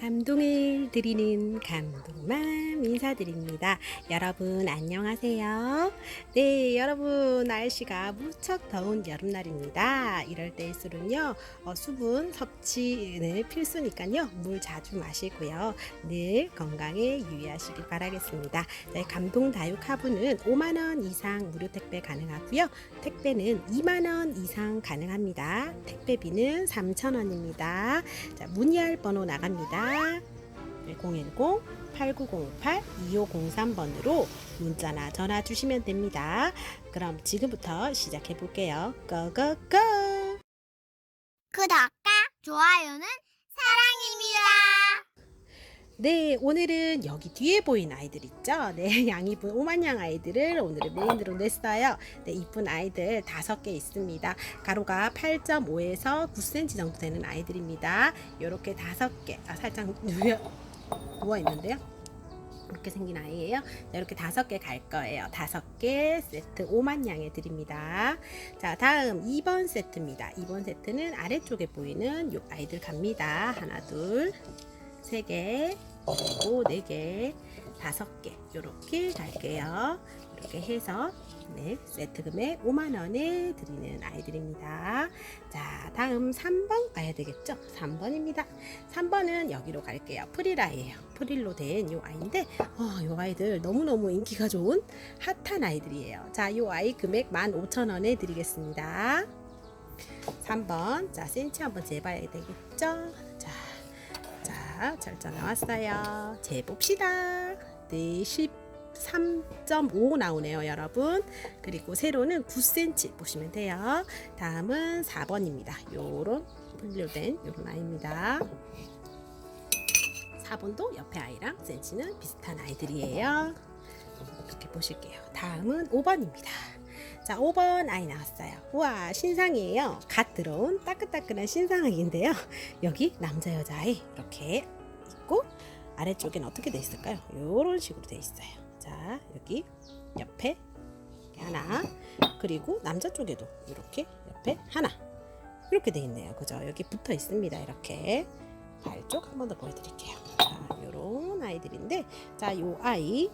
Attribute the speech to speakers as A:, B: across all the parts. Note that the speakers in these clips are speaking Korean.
A: 감동을 드리는 감동맘 인사드립니다. 여러분 안녕하세요. 네, 여러분 날씨가 무척 더운 여름날입니다. 이럴 때일수록요 어, 수분 섭취는 필수니까요 물 자주 마시고요 늘 건강에 유의하시길 바라겠습니다. 네, 감동 다육 하부는 5만 원 이상 무료 택배 가능하고요 택배는 2만 원 이상 가능합니다. 택배비는 3천 원입니다. 자 문의할 번호 나갑니다. 010-8908-2503번으로 문자나 전화 주시면 됩니다. 그럼 지금부터 시작해 볼게요. 고고고!
B: 구독과 좋아요는 사랑입니다.
A: 네, 오늘은 여기 뒤에 보이는 아이들 있죠? 네, 양이분 오만양 아이들을 오늘은 메인으로 냈어요. 네, 이쁜 아이들 다섯 개 있습니다. 가로가 8.5에서 9cm 정도 되는 아이들입니다. 이렇게 다섯 개, 아, 살짝 누워, 누워 있는데요. 이렇게 생긴 아이예요. 자, 이렇게 다섯 개 갈 거예요. 다섯 개 세트 5만 양에 드립니다. 자, 다음 2번 세트입니다. 2번 세트는 아래쪽에 보이는 요 아이들 갑니다. 하나, 둘, 세 개, 그리고 네 개, 다섯 개 이렇게 갈게요. 이렇게 해서 네, 세트 금액 5만 원에 드리는 아이들입니다. 자, 다음 3번 가야 되겠죠? 3번입니다. 3번은 여기로 갈게요. 프릴아이예요. 프릴로 된 요 아이인데 어, 요 아이들 너무너무 인기가 좋은 핫한 아이들이에요. 자, 요 아이 금액 15,000원에 드리겠습니다. 3번. 자, 센치 한번 재봐야 되겠죠? 자, 자, 절자 나왔어요. 재봅시다. 네, 13.5 나오네요, 여러분. 그리고 세로는 9cm 보시면 돼요. 다음은 4번입니다. 요런 분류된 요런 아이입니다. 4번도 옆에 아이랑 센치는 비슷한 아이들이에요. 이렇게 보실게요. 다음은 5번입니다. 자, 5번 아이 나왔어요. 우와, 신상이에요. 갓 들어온 따끈따끈한 신상아기인데요. 여기 남자 여자 아이 이렇게 있고 아래쪽엔 어떻게 돼 있을까요? 이런 식으로 돼 있어요. 자, 여기 옆에 하나 그리고 남자 쪽에도 이렇게 옆에 하나 이렇게 돼 있네요. 그죠? 여기 붙어 있습니다. 이렇게 발 쪽 한 번 더 보여드릴게요. 자, 요런 아이들인데 자, 요 아이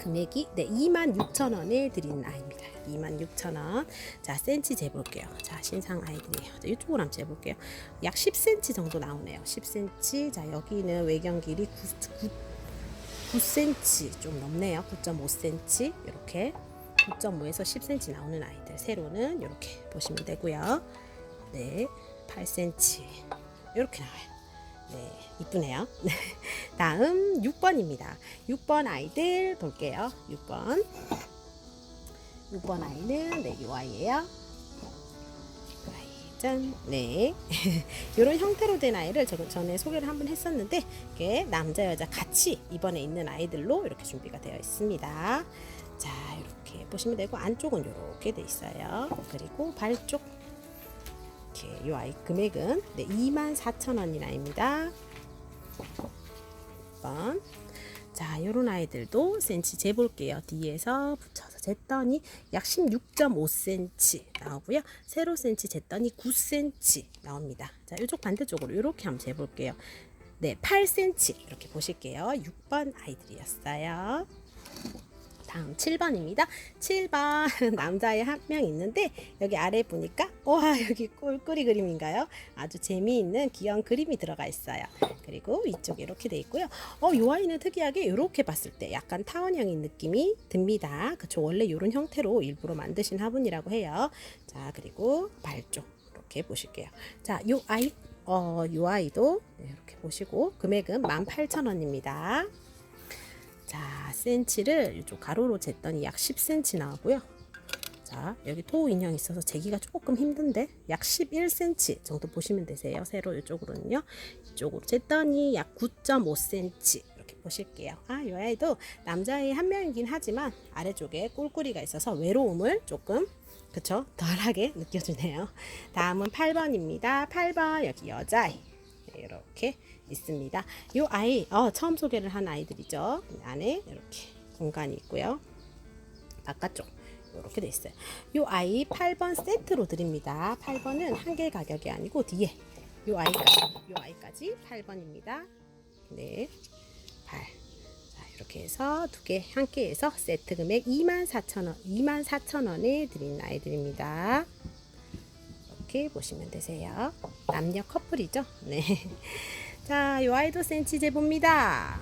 A: 금액이 네, 26,000원에 드리는 아이입니다. 26,000원. 자, 센치 재볼게요. 자, 신상 아이들이에요. 자, 이쪽으로 한번 재볼게요. 약 10cm 정도 나오네요. 10cm. 자, 여기는 외경 길이 9, 9, 9cm 좀 넘네요. 9.5cm. 이렇게 9.5에서 10cm 나오는 아이들. 세로는 이렇게 보시면 되고요. 네, 8cm. 이렇게 나와요. 네, 이쁘네요. 다음 6번입니다. 6번 아이들 볼게요. 6번. 6번 아이는 네, 이 아이예요. 아이, 짠. 네. 이런 형태로 된 아이를 제가 전에 소개를 한번 했었는데 이게 남자 여자 같이 이번에 있는 아이들로 이렇게 준비가 되어 있습니다. 자, 이렇게 보시면 되고 안쪽은 이렇게 돼 있어요. 그리고 발 쪽 이렇게 이 아이 금액은 네, 24,000원인 아이입니다. 6번. 자, 요런 아이들도 센치 재볼게요. 뒤에서 붙여서 쟀더니 약 16.5cm 나오고요. 세로 센치 쟀더니 9cm 나옵니다. 자, 이쪽 반대쪽으로 이렇게 한번 재볼게요. 네, 8cm 이렇게 보실게요. 6번 아이들이었어요. 다음 7번입니다. 7번 남자애 한 명 있는데 여기 아래 보니까 와 여기 꿀꿀이 그림인가요? 아주 재미있는 귀여운 그림이 들어가 있어요. 그리고 위쪽에 이렇게 돼 있고요. 어, 이 아이는 특이하게 이렇게 봤을 때 약간 타원형인 느낌이 듭니다. 그쵸 원래 이런 형태로 일부러 만드신 화분이라고 해요. 자 그리고 발쪽 이렇게 보실게요. 자, 요 아이 어, 요 아이도 이렇게 보시고 금액은 18,000원입니다. 자, 센치를 이쪽 가로로 쟀더니 약 10cm 나오고요. 자, 여기 토 인형 있어서 재기가 조금 힘든데 약 11cm 정도 보시면 되세요. 세로 이쪽으로는요. 이쪽으로 쟀더니 약 9.5cm 이렇게 보실게요. 아, 이 아이도 남자아이 한 명이긴 하지만 아래쪽에 꿀꿀이가 있어서 외로움을 조금 그쵸 덜하게 느껴주네요. 다음은 8번입니다. 8번 여기 여자아이 이렇게 있습니다. 이 아이 어, 처음 소개를 한 아이들이죠. 안에 이렇게 공간이 있고요. 바깥쪽 이렇게 돼 있어요. 이 아이 8번 세트로 드립니다. 8번은 한 개 가격이 아니고 뒤에 요 아이까지, 요 아이까지 8번입니다. 네, 8. 자, 이렇게 해서 두 개 함께 해서 세트 금액 24,000원, 24,000원에 드리는 아이들입니다. 이렇게 보시면 되세요. 남녀 커플이죠? 네. 자, 요 아이도 센치 재봅니다.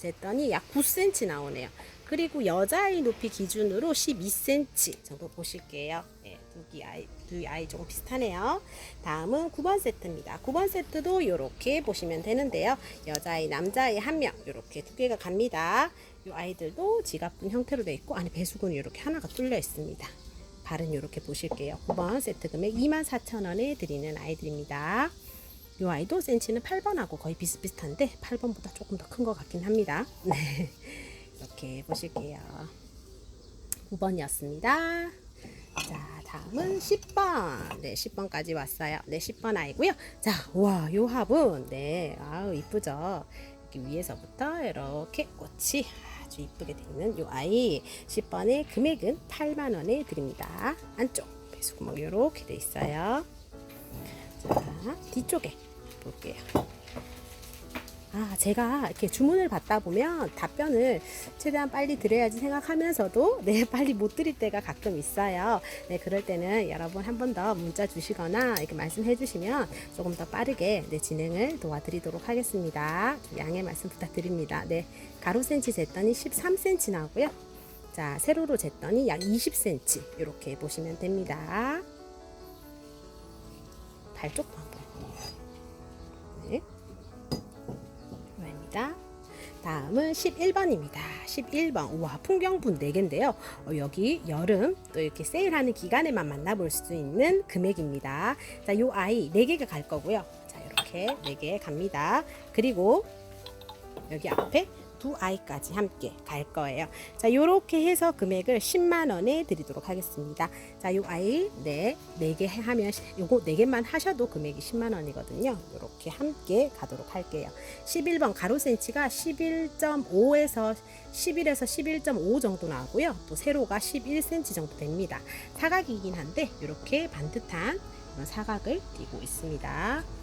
A: 쟀더니 약 9cm 나오네요. 그리고 여자아이 높이 기준으로 12cm 정도 보실게요. 네, 두기 아이, 두 아이 조금 비슷하네요. 다음은 9번 세트입니다. 9번 세트도 이렇게 보시면 되는데요. 여자아이, 남자아이 한 명, 이렇게 두 개가 갑니다. 이 아이들도 지갑분 형태로 되어 있고, 안에 배수근이 이렇게 하나가 뚫려 있습니다. 발은 이렇게 보실게요. 9번 세트 금액 24,000원에 드리는 아이들입니다. 이 아이도 센치는 8번하고 거의 비슷비슷한데 8번보다 조금 더 큰 것 같긴 합니다. 네. 이렇게 보실게요. 9번이었습니다. 자, 다음은 10번. 네, 10번까지 왔어요. 네, 10번 아이고요. 자, 와, 요 합은 네, 아우 이쁘죠. 이렇게 위에서부터 이렇게 꽃이 아주 이쁘게 되는 요 아이 10번의 금액은 8만 원에 드립니다. 안쪽 배수구멍 이렇게 돼 있어요. 자, 뒤쪽에 볼게요. 아, 제가 이렇게 주문을 받다 보면 답변을 최대한 빨리 드려야지 생각하면서도 네, 빨리 못 드릴 때가 가끔 있어요. 네, 그럴 때는 여러분 한 번 더 문자 주시거나 이렇게 말씀해 주시면 조금 더 빠르게 네, 진행을 도와드리도록 하겠습니다. 좀 양해 말씀 부탁드립니다. 네, 가로 센치 쟀더니 13cm 나오고요. 자, 세로로 쟀더니 약 20cm 이렇게 보시면 됩니다. 발쪽도 한 입니다. 다음은 11번입니다. 11번. 우와, 풍경분 4개인데요. 어, 여기 여름 또 이렇게 세일하는 기간에만 만나볼 수 있는 금액입니다. 자, 요 아이 4개가 갈 거고요. 자, 이렇게 4개 갑니다. 그리고 여기 앞에 두 아이까지 함께 갈 거예요. 자, 요렇게 해서 금액을 10만 원에 드리도록 하겠습니다. 자, 요 아이 네, 4개 하면 요거 4개만 하셔도 금액이 10만 원이거든요. 요렇게 함께 가도록 할게요. 11번 가로 센치가 11.5에서 11에서 11.5 정도 나오고요. 또 세로가 11cm 정도 됩니다. 사각이긴 한데 이렇게 반듯한 사각을 띄고 있습니다.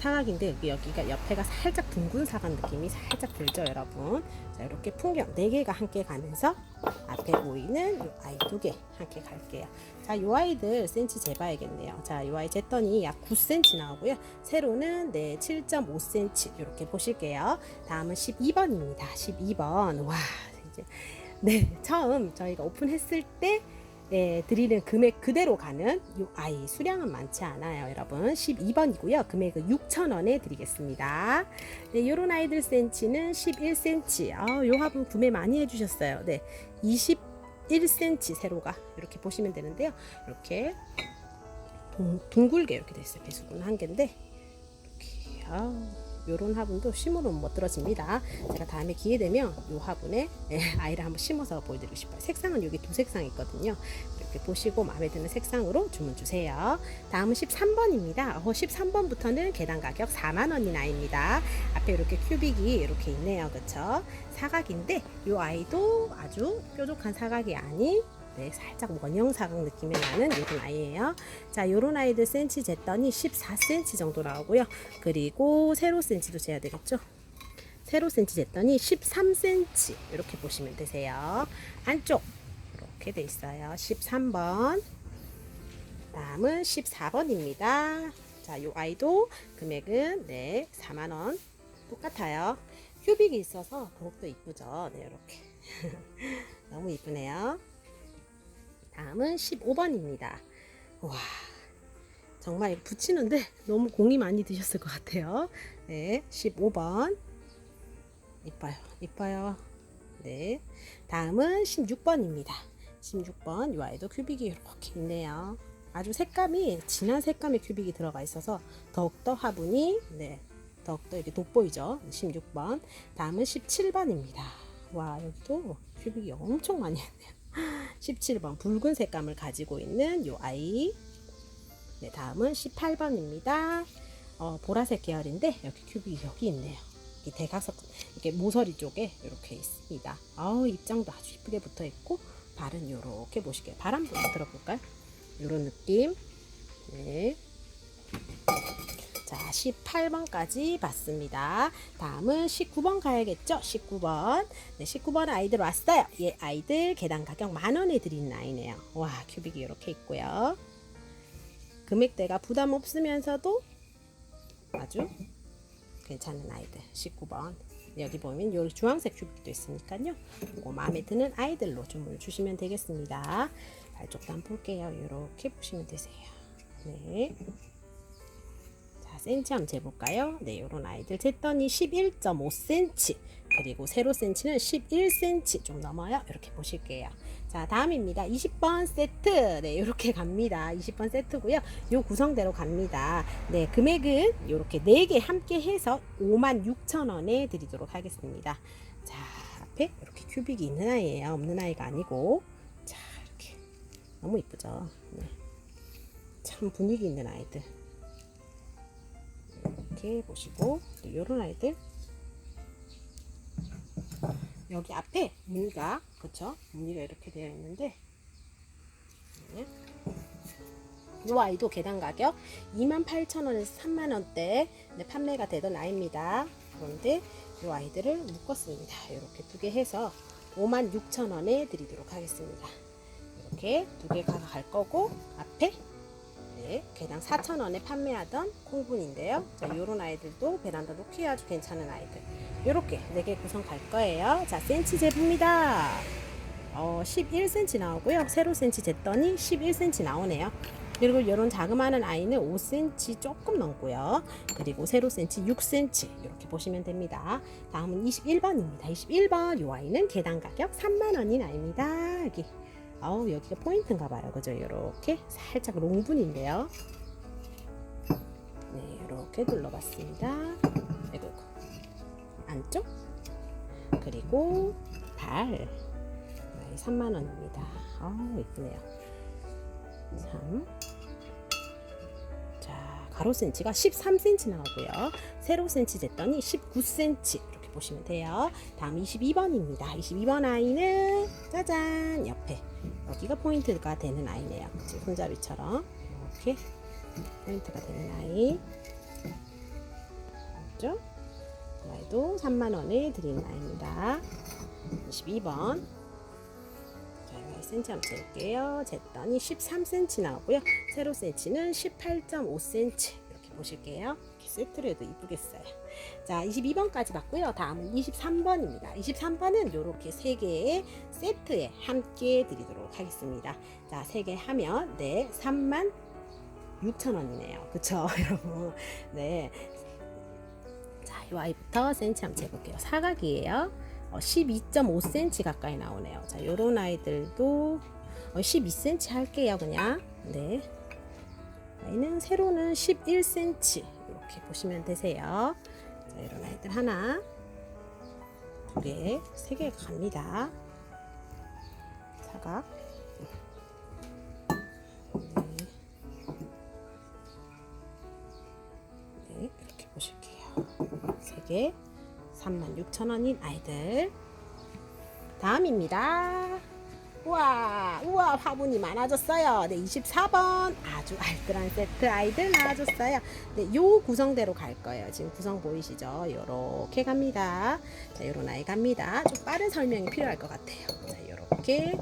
A: 사각인데 여기 여기가 옆에가 살짝 둥근 사각 느낌이 살짝 들죠, 여러분. 자, 이렇게 풍경 네 개가 함께 가면서 앞에 보이는 요 아이 두 개 함께 갈게요. 자, 요 아이들 센치 재봐야겠네요. 자, 요 아이 쟀더니 약 9cm 나오고요. 세로는 네 7.5cm 이렇게 보실게요. 다음은 12번입니다. 12번. 와, 이제 네 처음 저희가 오픈했을 때 네, 드리는 금액 그대로 가는 이 아이 수량은 많지 않아요, 여러분. 12번이고요. 금액은 6,000원에 드리겠습니다. 네, 요런 아이들 센치는 11cm. 아, 요 화분 구매 많이 해주셨어요. 네, 21cm 세로가 이렇게 보시면 되는데요. 이렇게 둥, 둥글게 이렇게 됐어요. 배수구는 한 개인데 이렇게 아, 요런 화분도 심으면 못 들어집니다. 제가 다음에 기회 되면 요 화분에 예, 아이를 한번 심어서 보여드리고 싶어요. 색상은 여기 두 색상 있거든요. 이렇게 보시고 마음에 드는 색상으로 주문 주세요. 다음은 13번입니다. 어, 13번부터는 계단 가격 4만 원이 나입니다. 앞에 이렇게 큐빅이 이렇게 있네요. 그쵸? 사각인데 요 아이도 아주 뾰족한 사각이 아닌 네, 살짝 원형 사각 느낌이 나는 이런 아이예요. 자, 요런 아이들 센치 쟀더니 14cm 정도 나오고요. 그리고 세로 센치도 재야 되겠죠? 세로 센치 쟀더니 13cm 이렇게 보시면 되세요. 안쪽 이렇게 돼 있어요. 13번. 다음은 14번입니다. 자, 요 아이도 금액은 네, 4만 원 똑같아요. 큐빅이 있어서 더욱더 이쁘죠. 네, 이렇게. 너무 이쁘네요. 다음은 15번입니다. 와, 정말 붙이는데 너무 공이 많이 드셨을 것 같아요. 네, 15번. 이뻐요, 이뻐요. 네. 다음은 16번입니다. 16번, 이 아이도 큐빅이 이렇게 있네요. 아주 색감이, 진한 색감의 큐빅이 들어가 있어서 더욱더 화분이, 네, 더욱더 이렇게 돋보이죠. 16번. 다음은 17번입니다. 와, 여기도 큐빅이 엄청 많이 있네요. 17번 붉은 색감을 가지고 있는 요 아이. 네, 다음은 18번입니다. 어, 보라색 계열인데 여기 큐빅이 여기 있네요. 이 대각선 이렇게 모서리 쪽에 이렇게 있습니다. 아우 입장도 아주 이쁘게 붙어 있고 발은 이렇게 보실게요. 발 한번 들어볼까요? 이런 느낌. 네. 18번까지 봤습니다. 다음은 19번 가야겠죠? 19번. 네, 19번 아이들 왔어요. 예, 아이들 계단 가격 만 원에 드리는 아이네요. 와, 큐빅이 이렇게 있고요. 금액대가 부담 없으면서도 아주 괜찮은 아이들. 19번. 여기 보면 요 주황색 큐빅도 있으니까요. 이거 마음에 드는 아이들로 주문을 주시면 되겠습니다. 발쪽도 한번 볼게요. 이렇게 보시면 되세요. 네. 자, 센치 한번 재볼까요? 네, 요런 아이들 쟀더니 11.5cm 그리고 세로 센치는 11cm 좀 넘어요. 이렇게 보실게요. 자, 다음입니다. 20번 세트. 네, 이렇게 갑니다. 20번 세트고요. 요 구성대로 갑니다. 네, 금액은 이렇게 4개 함께 해서 56,000원에 드리도록 하겠습니다. 자, 앞에 이렇게 큐빅이 있는 아이예요. 없는 아이가 아니고. 자, 이렇게 너무 이쁘죠? 네. 참 분위기 있는 아이들. 이렇게 보시고 또 이런 아이들 여기 앞에 무늬가 그쵸? 무늬가 이렇게 되어 있는데 네. 이 아이도 계단 가격 28,000원에서 3만원대 판매가 되던 아이입니다. 그런데 이 아이들을 묶었습니다. 이렇게 두 개 해서 56,000원에 드리도록 하겠습니다. 이렇게 두 개가 갈 거고 앞에 네, 개당 4,000원에 판매하던 콩분인데요. 자, 요런 아이들도 베란다 놓기에 아주 괜찮은 아이들. 요렇게 4개 구성 갈 거예요. 자, 센치 제품이다. 어, 11cm 나오고요. 세로 센치 쟀더니 11cm 나오네요. 그리고 요런 자그마한 아이는 5cm 조금 넘고요. 그리고 세로 센치 6cm 이렇게 보시면 됩니다. 다음은 21번입니다. 21번 요 아이는 개당 가격 3만 원인 아이입니다. 여기 아우 여기가 포인트인가 봐요. 그죠? 이렇게 살짝 롱분인데요. 네, 이렇게 눌러봤습니다. 아이고, 안쪽 그리고 발 네, 3만 원입니다. 아우 이쁘네요. 3 자, 가로 센치가 13cm 나오고요. 세로 센치 쟀더니 19cm 이렇게 보시면 돼요. 다음 22번입니다. 22번 아이는 짜잔 옆 에 여기가 포인트가 되는 아이네요. 손잡이처럼 이렇게 포인트가 되는 아이. 맞죠? 이 아이도 3만 원에 드리는 아이입니다. 22번. 자, 여기 센치 한번 재볼게요. 쟀더니 13cm 나오고요. 세로 센치는 18.5cm 이렇게 보실게요. 세트로 해도 이쁘겠어요. 자, 22번까지 봤고요. 다음은 23번입니다. 23번은 이렇게 세 개의 세트에 함께 드리도록 하겠습니다. 자, 세개 하면 네, 3만 6천 원이네요. 그쵸, 여러분? 네. 자, 이 아이부터 센치 한번 재볼게요. 사각이에요. 어, 12.5cm 가까이 나오네요. 자, 요런 아이들도 어, 12cm 할게요, 그냥. 네. 아이는 세로는 11cm 이렇게 보시면 되세요. 자, 이런 아이들 하나, 두 개, 세 개 갑니다. 사각. 네. 네, 이렇게 보실게요. 세 개, 36,000원인 아이들. 다음입니다. 우와, 우와, 화분이 많아졌어요. 네, 24번. 아주 알뜰한 세트 아이들 나와줬어요. 네, 요 구성대로 갈 거예요. 지금 구성 보이시죠? 요렇게 갑니다. 자, 요런 아이 갑니다. 좀 빠른 설명이 필요할 것 같아요. 자, 요렇게.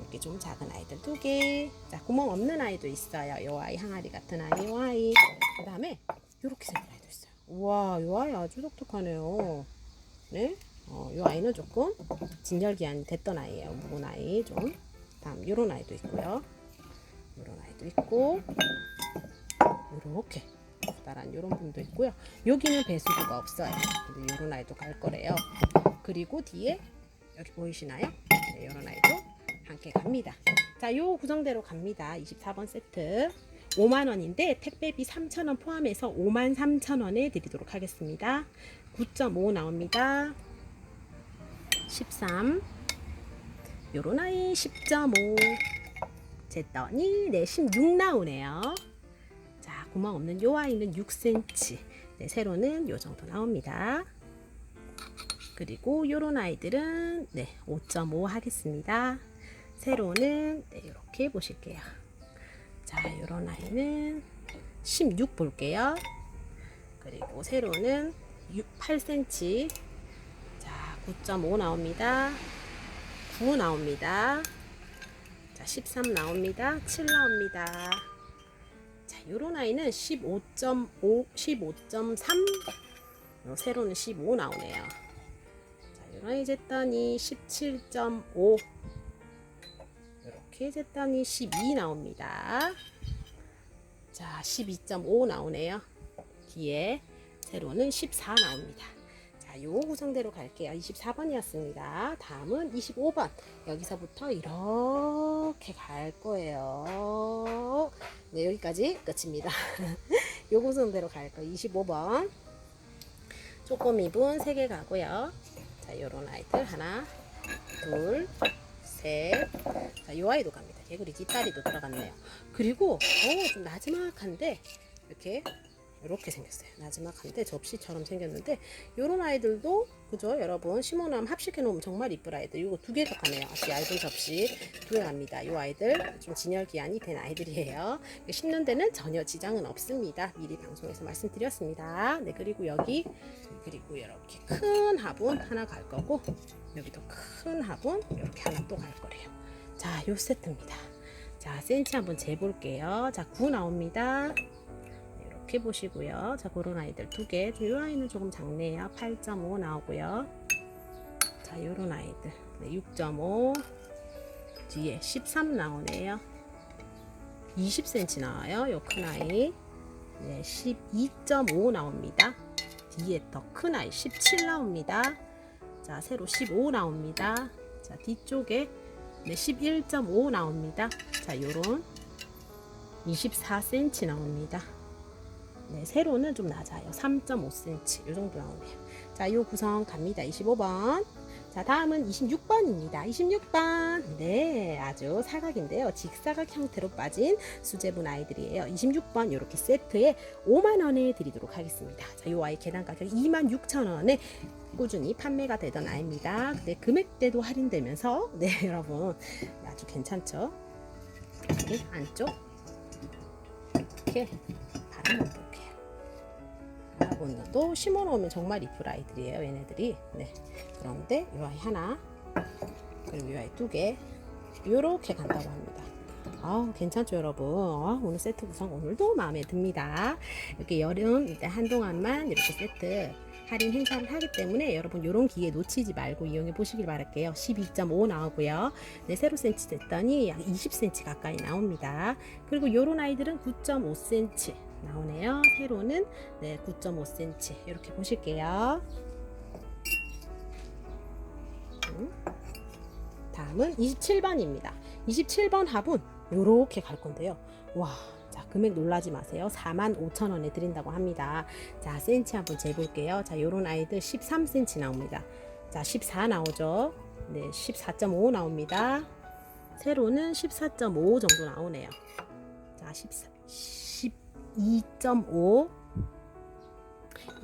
A: 이렇게 좀 작은 아이들 두 개. 자, 구멍 없는 아이도 있어요. 요 아이, 항아리 같은 아이, 요 아이. 그 다음에 요렇게 생긴 아이도 있어요. 우와, 요 아이 아주 독특하네요. 네. 어, 요 아이는 조금 진열 기한이 됐던 아이예요. 묵은 아이 좀. 다음 요런 아이도 있고요. 요런 아이도 있고 요렇게 커다란 요런 분도 있고요. 여기는 배수구가 없어요. 근데 요런 아이도 갈 거래요. 그리고 뒤에 여기 보이시나요? 네, 요런 아이도 함께 갑니다. 자, 요 구성대로 갑니다. 24번 세트. 5만 원인데 택배비 3천 원 포함해서 5만 3천 원에 드리도록 하겠습니다. 9.5 나옵니다. 13 요런 아이 10.5 쟀더니 네, 16 나오네요. 자, 구멍 없는 요 아이는 6cm. 네, 세로는 요 정도 나옵니다. 그리고 요런 아이들은 네, 5.5 하겠습니다. 세로는 네, 이렇게 보실게요. 자, 요런 아이는 16 볼게요. 그리고 세로는 8cm. 자, 9.5 나옵니다. 9 나옵니다. 자, 13 나옵니다. 7 나옵니다. 자, 요런 아이는 15.5, 15.3. 요 세로는 15 나오네요. 자, 요런 아이 쟀더니 17.5. 이렇게 쟀더니 12 나옵니다. 자, 12.5 나오네요. 뒤에 세로는 14 나옵니다. 자, 요 구성대로 갈게요. 24번이었습니다. 다음은 25번. 여기서부터 이렇게 갈 거예요. 네, 여기까지 끝입니다. 요 구성대로 갈 거예요. 25번. 조금 입은 3개 가고요. 자, 요런 아이들 하나, 둘, 셋. 자, 요 아이도 갑니다. 개구리 뒷다리도 들어갔네요. 그리고 어, 좀 나지막한데 이렇게 이렇게 생겼어요. 나지막 한데 접시처럼 생겼는데 요런 아이들도 그죠? 여러분 심어놓으면 합식해 놓으면 정말 이쁠 아이들. 이거 두 개가 가네요. 아주 얇은 접시 두 개 갑니다. 요 아이들 좀 진열 기한이 된 아이들이에요. 심는 데는 전혀 지장은 없습니다. 미리 방송에서 말씀드렸습니다. 네 그리고 여기 그리고 이렇게 큰 화분 하나 갈 거고 여기도 큰 화분 이렇게 하나 또 갈 거래요. 자, 요 세트입니다. 자, 센치 한번 재볼게요. 자, 9 나옵니다. 이렇게 보시고요. 자, 그런 아이들 두 개. 이 아이는 조금 작네요. 8.5 나오고요. 자, 요런 아이들. 네, 6.5. 뒤에 13 나오네요. 20cm 나와요. 요 큰 아이. 네, 12.5 나옵니다. 뒤에 더 큰 아이 17 나옵니다. 자, 세로 15 나옵니다. 자, 뒤쪽에 네, 11.5 나옵니다. 자, 요런 24cm 나옵니다. 네, 세로는 좀 낮아요. 3.5cm 요 정도 나오네요. 자, 요 구성 갑니다. 25번. 자, 다음은 26번입니다. 26번. 네, 아주 사각인데요. 직사각 형태로 빠진 수제분 아이들이에요. 26번 이렇게 세트에 5만 원에 드리도록 하겠습니다. 자, 요 아이 계단 가격 2만 6천 원에 꾸준히 판매가 되던 아이입니다. 근데 금액대도 할인되면서 네, 여러분 아주 괜찮죠? 이렇게 안쪽 이렇게 바라볼게요. 바라보는도 심어놓으면 정말 이쁠 아이들이에요. 얘네들이. 네. 그런데 이 아이 하나 그리고 이 아이 두개 이렇게 간다고 합니다. 아 괜찮죠 여러분 아, 오늘 세트 구성 오늘도 마음에 듭니다 이렇게 여름 이제 한동안만 이렇게 세트 할인 행사를 하기 때문에 여러분 이런 기회 놓치지 말고 이용해 보시길 바랄게요 12.5 나오고요 네 세로 센치 됐더니 약 20cm 가까이 나옵니다 그리고 요런 아이들은 9.5cm 나오네요 세로는 네 9.5cm 이렇게 보실게요 음. 다음은 27번입니다. 27번 합은 이렇게 갈 건데요. 와, 자 금액 놀라지 마세요. 45,000원에 드린다고 합니다. 자, 센치 한번 재볼게요. 자, 요런 아이들 13cm 나옵니다. 자, 14 나오죠. 네, 14.5 나옵니다. 세로는 14.5 정도 나오네요. 자, 14, 12.5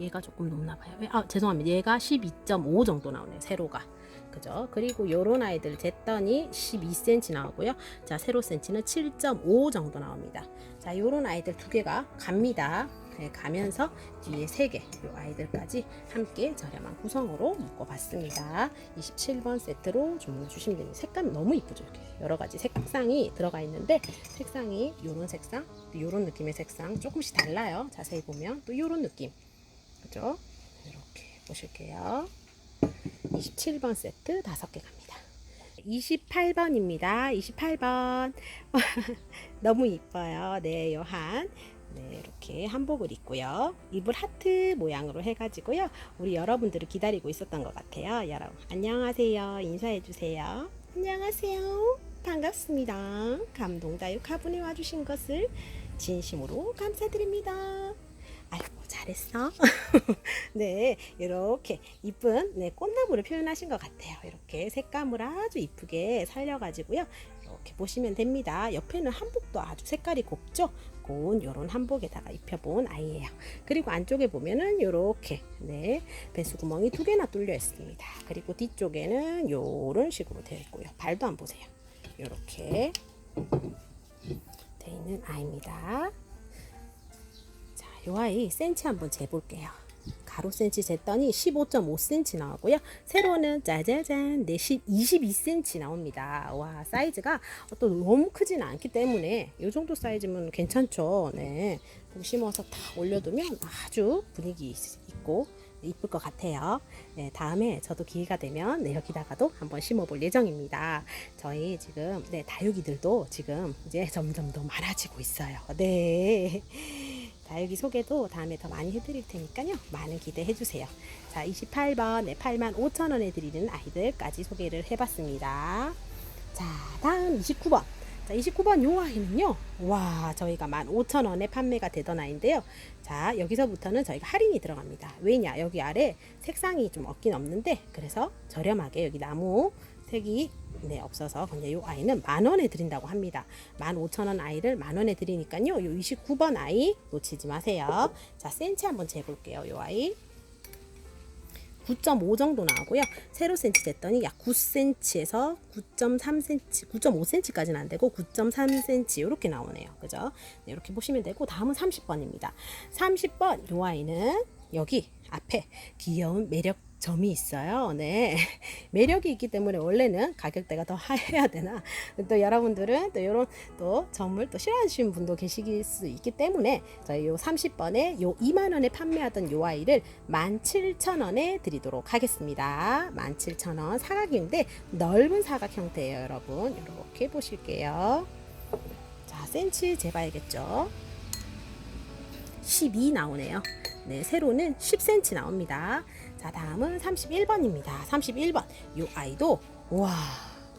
A: 얘가 조금 높나 봐요. 아, 죄송합니다. 얘가 12.5 정도 나오네요. 세로가. 그죠? 그리고 요런 아이들 쟀더니 12cm 나오고요. 자, 세로 센치는 7.5 정도 나옵니다. 자, 요런 아이들 두 개가 갑니다. 네, 가면서 뒤에 세 개, 요 아이들까지 함께 저렴한 구성으로 묶어봤습니다. 27번 세트로 주문해 주시면 됩니다. 색감 너무 이쁘죠? 이렇게 여러 가지 색상이 들어가 있는데 색상이 요런 색상, 또 요런 느낌의 색상 조금씩 달라요. 자세히 보면 또 요런 느낌, 그죠? 이렇게 보실게요. 27번 세트 5개 갑니다. 28번입니다. 28번. 너무 이뻐요. 네, 요한. 네, 이렇게 한복을 입고요. 입을 하트 모양으로 해가지고요. 우리 여러분들을 기다리고 있었던 것 같아요. 여러분, 안녕하세요. 인사해주세요. 안녕하세요. 반갑습니다. 감동다육 화분에 와주신 것을 진심으로 감사드립니다. 아이고, 잘했어. 네, 이렇게 이쁜 네, 꽃나무를 표현하신 것 같아요. 이렇게 색감을 아주 이쁘게 살려가지고요. 이렇게 보시면 됩니다. 옆에는 한복도 아주 색깔이 곱죠? 고운 이런 한복에다가 입혀본 아이예요. 그리고 안쪽에 보면은 이렇게 네 배수 구멍이 두 개나 뚫려 있습니다. 그리고 뒤쪽에는 이런 식으로 되어 있고요. 발도 안 보세요. 이렇게 되어 있는 아이입니다. 자, 요 아이 센치 한번 재볼게요. 가로 센치 쟀더니 15.5cm 나오고요. 세로는 짜자잔 네 22cm 나옵니다. 와 사이즈가 또 너무 크진 않기 때문에 이 정도 사이즈면 괜찮죠. 네, 심어서 다 올려두면 아주 분위기 있- 있고 이쁠 것 같아요. 네, 다음에 저도 기회가 되면 네, 여기다가도 한번 심어볼 예정입니다. 저희 지금 네, 다육이들도 지금 이제 점점 더 많아지고 있어요. 네. 다육이 소개도 다음에 더 많이 해드릴 테니까요. 많은 기대해 주세요. 자, 28번 네, 8만 5천 원에 드리는 아이들까지 소개를 해봤습니다. 자, 다음 29번. 자, 29번 요 아이는요. 와, 저희가 15,000원에 판매가 되던 아이인데요. 자, 여기서부터는 저희가 할인이 들어갑니다. 왜냐? 여기 아래 색상이 좀 없긴 없는데 그래서 저렴하게 여기 나무 색이 네, 없어서 그냥 요 아이는 만 원에 드린다고 합니다. 15,000원 아이를 만 원에 드리니까요. 요 29번 아이 놓치지 마세요. 자, 센치 한번 재볼게요. 요 아이. 9.5 정도 나오고요. 세로 센치 쟀더니 약 9cm에서 9.3cm, 9.5cm까지는 안 되고 9.3cm 이렇게 나오네요. 그죠? 네, 이렇게 보시면 되고 다음은 30번입니다. 30번 요 아이는 여기 앞에 귀여운 매력 점이 있어요. 네. 매력이 있기 때문에 원래는 가격대가 더 해야 되나. 또 여러분들은 또 이런 또 점을 또 싫어하시는 분도 계실 수 있기 때문에 저희 요 30번에 요 2만원에 판매하던 요 아이를 17,000원에 드리도록 하겠습니다. 17,000원 사각인데 넓은 사각 형태예요, 여러분. 이렇게 보실게요. 자, 센치 재봐야겠죠. 12 나오네요. 네, 세로는 10cm 나옵니다. 자, 다음은 31번입니다. 31번. 요 아이도 와,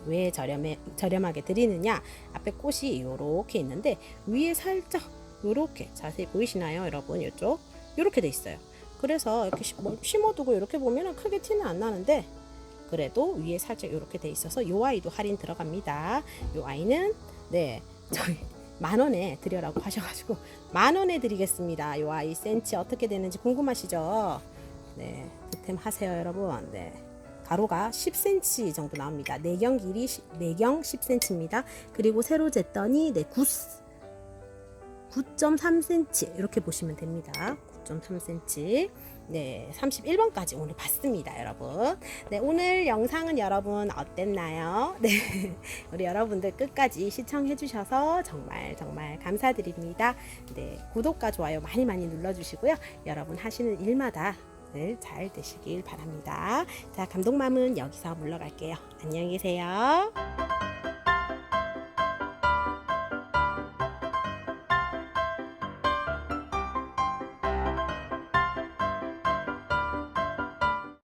A: 왜 저렴해 저렴하게 드리느냐? 앞에 꽃이 요렇게 있는데 위에 살짝 요렇게 자세히 보이시나요, 여러분? 이쪽 요렇게 돼 있어요. 그래서 이렇게 심- 뭐 심어두고 이렇게 보면은 크게 티는 안 나는데 그래도 위에 살짝 이렇게 돼 있어서 요 아이도 할인 들어갑니다. 요 아이는 네 저희 만 원에 드려라고 하셔가지고 만 원에 드리겠습니다. 요 아이 센치 어떻게 되는지 궁금하시죠? 네 득템 하세요 여러분. 네 가로가 10cm 정도 나옵니다. 내경 길이 시- 내경 10cm입니다. 그리고 세로 쟀더니 네 9, 9.3cm 이렇게 보시면 됩니다. 9.3cm. 네, 31번까지 오늘 봤습니다, 여러분. 네, 오늘 영상은 여러분 어땠나요? 네, 우리 여러분들 끝까지 시청해 주셔서 정말 정말 감사드립니다. 네, 구독과 좋아요 많이 많이 눌러주시고요. 여러분 하시는 일마다 늘 잘 되시길 바랍니다. 자, 감독맘은 여기서 물러갈게요. 안녕히 계세요.